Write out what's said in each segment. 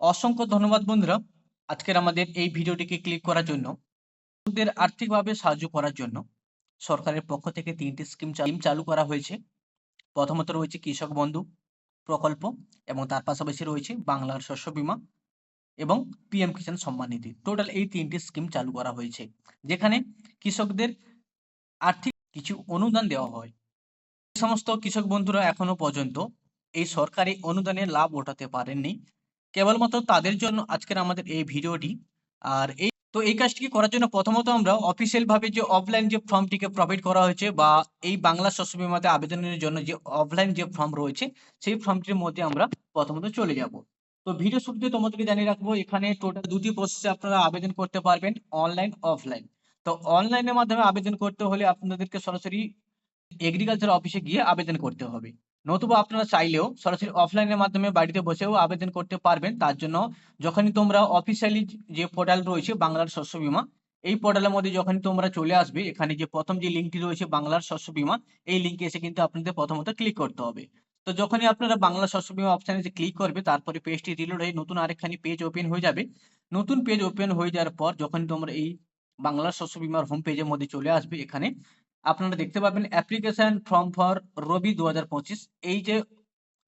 অসংখ্য ধন্যবাদ বন্ধুরা আজকের আমাদের এই ভিডিওটিকে ক্লিক করার জন্য কৃষকদের আর্থিকভাবে সাহায্য করার জন্য সরকারের পক্ষ থেকে তিনটি স্কিম চালু করা হয়েছে। প্রথমত রয়েছে কৃষক বন্ধু প্রকল্প এবং তার পাশাপাশি রয়েছে বাংলার শস্য বীমা এবং পিএম কিষাণ সম্মান নিধি। টোটাল এই তিনটি স্কিম চালু করা হয়েছে, যেখানে কৃষকদের আর্থিক কিছু অনুদান দেওয়া হয়। সমস্ত কৃষক বন্ধুরা এখনও পর্যন্ত এই সরকারি অনুদানের লাভ ওঠাতে পারেননি। কেবলমাত্র তাদের জন্য আজকের আমাদের এই ভিডিওটি। আর এই তো এই কাজটিকে করার জন্য প্রথমত আমরা অফিসিয়াল ভাবে যে অফলাইন যে ফর্মটিকে প্রোভাইড করা হয়েছে বা এই বাংলা শস্য বিমাতে আবেদনের জন্য যে অফলাইন যে ফর্ম রয়েছে, সেই ফর্মটির মধ্যে আমরা প্রথমত চলে যাব। তো ভিডিও শুরুতে তোমাদেরকে জানিয়ে রাখব, এখানে টোটাল দুটি প্রসেসে আপনারা আবেদন করতে পারবেন অনলাইন অফলাইন তো অনলাইনের মাধ্যমে আবেদন করতে হলে আপনাদেরকে সরাসরি এগ্রিকালচার অফিসে গিয়ে আবেদন করতে হবে। নতুবা আপনারা চাইলেও সরাসরি অফলাইনের মাধ্যমে বাড়িতে বসেও আবেদন করতে পারবেন। তার জন্য যখনই তোমরা অফিসিয়ালি যে পোর্টাল রয়েছে বাংলার শস্য বীমা, এই পোর্টালের মধ্যে যখনই তোমরা চলে আসবে, এখানে যে প্রথম যে লিঙ্কটি রয়েছে বাংলার শস্য বীমা, এই লিঙ্কে এসে কিন্তু আপনাদের প্রথমত ক্লিক করতে হবে। তো যখনই আপনারা বাংলা শস্য বীমা অপশানে যে ক্লিক করবে, তারপরে পেজটি রিলোড হয়ে নতুন আরেকখানি পেজ ওপেন হয়ে যাবে। নতুন পেজ ওপেন হয়ে যাওয়ার পর যখনই তোমরা এই বাংলার শস্য বীমার হোম পেজের মধ্যে চলে আসবে, এখানে আপনারা দেখতে পাবেন অ্যাপ্লিকেশন ফর্ম ফর রবি দু হাজার পঁচিশ। এই যে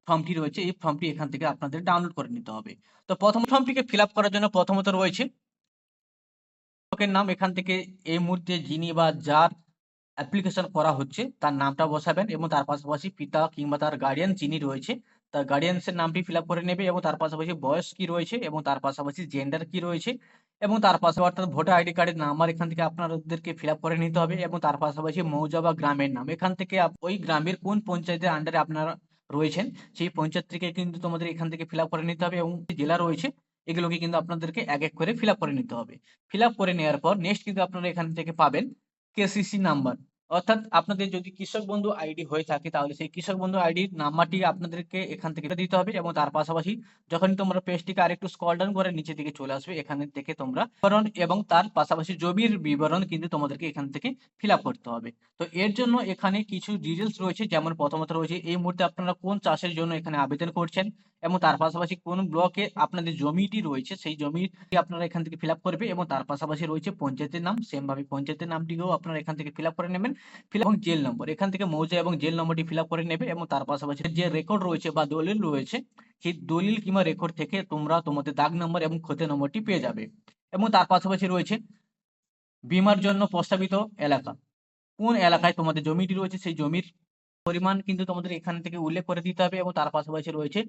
ফর্মটি রয়েছে, এই ফর্মটি এখান থেকে আপনাদের ডাউনলোড করে নিতে হবে। তো প্রথম ফর্মটিকে ফিল করার জন্য প্রথমত রয়েছে নাম। এখান থেকে এই মুহূর্তে যিনি বা যার অ্যাপ্লিকেশন করা হচ্ছে, তার নামটা বসাবেন এবং তার পাশাপাশি পিতা কিংবা তার গার্ডিয়ান যিনি রয়েছে, তার গার্ডিয়ানসের নামটি ফিল করে নেবে এবং তার পাশাপাশি বয়স কি রয়েছে এবং তার পাশাপাশি জেন্ডার কি রয়েছে এবং তার পাশে অর্থাৎ ভোটার আইডি কার্ডের নাম্বার এখান থেকে আপনাদেরকে ফিল করে নিতে হবে এবং তার পাশাপাশি মৌজা বা গ্রামের নাম। এখান থেকে ওই গ্রামের কোন পঞ্চায়েতের আন্ডারে আপনারা রয়েছেন, সেই পঞ্চায়েত থেকে কিন্তু তোমাদের এখান থেকে ফিল করে নিতে হবে এবং জেলা রয়েছে, এগুলোকে কিন্তু আপনাদেরকে এক এক করে ফিল করে নিতে হবে। ফিল করে নেওয়ার পর নেক্সট কিন্তু আপনারা এখান থেকে পাবেন কেসিসি নাম্বার অর্থাৎ আপনাদের যদি কৃষক বন্ধু আইডি হয়ে থাকে, তাহলে সেই কৃষক বন্ধু আইডির নাম্বারটি আপনাদেরকে এখান থেকে দিতে হবে এবং তার পাশাপাশি যখন তোমরা পেজটিকে আরেকটু স্ক্রল ডাউন করে নিচে দিকে চলে আসবে, এখানে থেকে তোমরা বিবরণ এবং তার পাশাপাশি জমির বিবরণ কিন্তু তোমাদেরকে এখান থেকে ফিল করতে হবে। তো এর জন্য এখানে কিছু ডিটেলস রয়েছে, যেমন প্রথমত রয়েছে, এই মুহূর্তে আপনারা কোন চাষের জন্য এখানে আবেদন করছেন এবং তার পাশাপাশি কোন ব্লকে আপনাদের জমিটি রয়েছে, সেই জমিটি আপনারা এখান থেকে ফিল করবে এবং তার পাশাপাশি রয়েছে পঞ্চায়েতের নাম। সেম ভাবে পঞ্চায়েতের নামটিকেও আপনারা এখান থেকে ফিল করে নেবেন। ফিল এবং জেল নম্বর। এখান থেকে মৌজা এবং জেল নম্বরটি ফিল করে নেবে এবং তার পাশাপাশি যে রেকর্ড রয়েছে বা দলিল রয়েছে, সেই দলিল কিংবা রেকর্ড থেকে তোমরা তোমাদের দাগ নম্বর এবং ক্ষতি নম্বরটি পেয়ে যাবে। এবং তার পাশাপাশি রয়েছে বিমার জন্য প্রস্তাবিত এলাকা। কোন এলাকায় তোমাদের জমিটি রয়েছে, সেই জমির পরিমাণ কিন্তু তোমাদের এখান থেকে উল্লেখ করে দিতে হবে এবং তার পাশাপাশি রয়েছে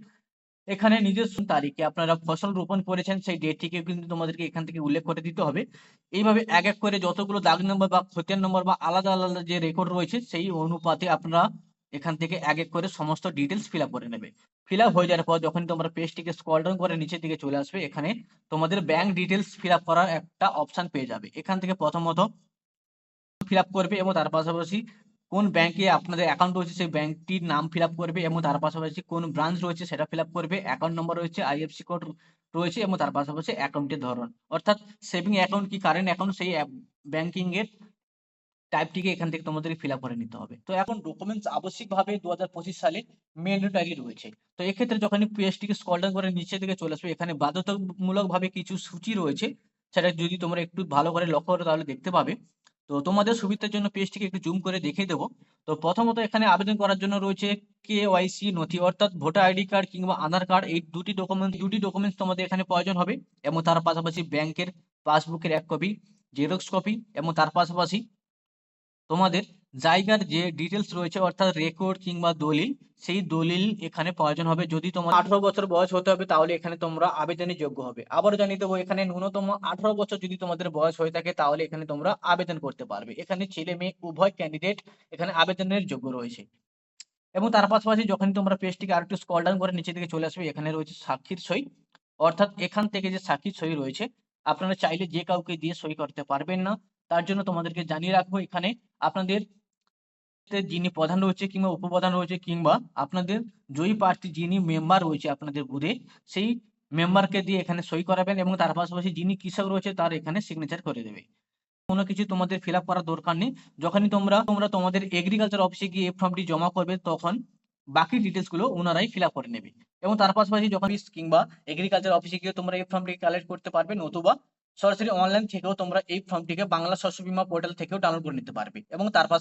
এখানে নিজস্ব তারিখে আপনারা ফসল রোপণ করেছেন সেই ডেটটিকে কিন্তু তোমাদেরকে এখান থেকে উল্লেখ করে দিতে হবে। এইভাবে এক এক করে যতগুলো দাগ নম্বর বা ক্ষতির নম্বর বা আলাদা আলাদা যে রেকর্ড রয়েছে, সেই অনুপাতে আপনারা এখান থেকে এক এক করে সমস্ত ডিটেলস ফিল করে নেবে। ফিল হয়ে যাওয়ার পর যখন তোমরা পেজটিকে স্ক্রল ডাউন করে নিচের দিকে চলে আসবে, এখানে তোমাদের ব্যাংক ডিটেলস ফিল করার একটা অপশন পেয়ে যাবে। এখান থেকে প্রথমত ফিল করবে এবং তার পাশাপাশি কোন ব্যাংকে আপনাদের অ্যাকাউন্ট রয়েছে সেই ব্যাংকটির নাম ফিল করবে এবং তার পাশাপাশি কোন ব্রাঞ্চ রয়েছে সেটা ফিল করবে অ্যাকাউন্ট নম্বর রয়েছে আইএফসি কোড রয়েছে এবং তার পাশাপাশি অ্যাকাউন্টের ধরন। অর্থাৎ সেভিং অ্যাকাউন্ট কি কারেন্ট অ্যাকাউন্ট সেই ব্যাংকিং এর টাইপটিকে এখান থেকে তোমাদের ফিল করে নিতে হবে। তো এখন ডকুমেন্টস আবশ্যিকভাবে দু হাজার পঁচিশ সালে ম্যান্ডেটারি রয়েছে। তো এক্ষেত্রে যখন পেজটিকে স্ক্রল ডাউন করে নিচে দিকে চলে আসবে এখানে বাধ্যতামূলকভাবে কিছু সূচি রয়েছে সেটা যদি তোমরা একটু ভালো করে লক্ষ্য করো তাহলে দেখতে পাবে। তো তোমাদের সুবিধার জন্য পেজটিকে একটু জুম করে দেখিয়ে দেবো। তো প্রথমত এখানে আবেদন করার জন্য রয়েছে কে ওয়াইসি নথি, অর্থাৎ ভোটার আইডি কার্ড কিংবা আধার কার্ড, এই দুটি ডকুমেন্ট দুটি ডকুমেন্টস তোমাদের এখানে প্রয়োজন হবে, এবং তার পাশাপাশি ব্যাংকের পাসবুকের এক কপি জেরক্স কপি এবং তার পাশাপাশি তোমাদের জায়গার যে ডিটেলস রয়েছে, অর্থাৎ রেকর্ড কিংবা দলিল সেই দলিল এখানে প্রয়োজন হবে। যদি তোমার আঠারো বছর বয়স হতে হবে, তাহলে এখানে তোমরা আবেদনের যোগ্য হবে। আবারও জানিয়ে দেবো, এখানে ন্যূনতম আঠারো বছর যদি তোমাদের বয়স হয়ে থাকে, তাহলে এখানে তোমরা আবেদন করতে পারবে। এখানে ছেলে মেয়ে, উভয় ক্যান্ডিডেট এখানে আবেদনের যোগ্য রয়েছে। এবং তার পাশাপাশি যখন তোমরা পেজটিকে আরেকটু স্কল ডাউন করে নিচে দিকে চলে আসবে, এখানে রয়েছে সাক্ষীর সই। অর্থাৎ এখান থেকে যে সাক্ষীর সই রয়েছে, আপনারা চাইলে যে কাউকে দিয়ে সই করতে পারবেন না, তার জন্য তোমাদেরকে জানিয়ে রাখব, এখানে আপনাদের যিনি প্রধান রয়েছে কিংবা উপপ্রধান রয়েছে কিংবা আপনাদের জয়ী প্রার্থী যিনি মেম্বার রয়েছে আপনাদের বুথে সেই মেম্বারকে দিয়ে এখানে সই করাবেন এবং তার পাশাপাশি যিনি কৃষক রয়েছে তার এখানে সিগনেচার করে দেবে। কোনো কিছু তোমাদের ফিল করার দরকার নেই। যখনই তোমরা তোমরা তোমাদের এগ্রিকালচার অফিসে গিয়ে এই ফর্মটি জমা করবে, তখন বাকি ডিটেলসগুলো ওনারাই ফিল করে নেবে। এবং তার পাশাপাশি যখন কিংবা এগ্রিকালচার অফিসে গিয়ে তোমরা এই ফর্মটি কালেক্ট করতে পারবে, নতুবা সরাসরি অনলাইন থেকেও তোমরা এই ফর্মটিকে বাংলা শস্য বীমা পোর্টাল থেকেও ডাউনলোড করে নিতে পারবে। এবং তার